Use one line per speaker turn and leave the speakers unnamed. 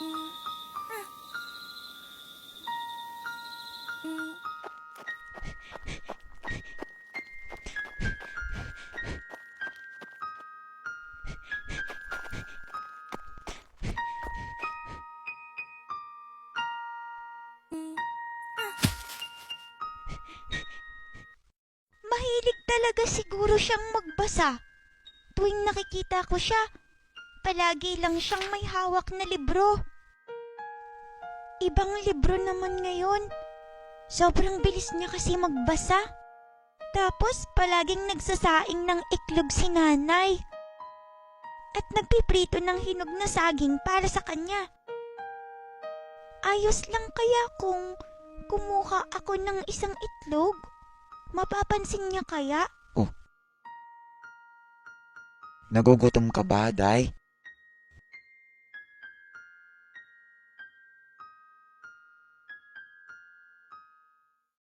Mahilig talaga siguro siyang magbasa. Tuwing nakikita ko siya, palagi lang siyang may hawak na libro. Ibang libro naman ngayon. Sobrang bilis niya kasi magbasa. Tapos palaging nagsasaing ng iklog si nanay. At nagpiprito ng hinog na saging para sa kanya. Ayos lang kaya kung kumuha ako ng isang itlog? Mapapansin niya kaya?
Nagugutom ka ba, Day?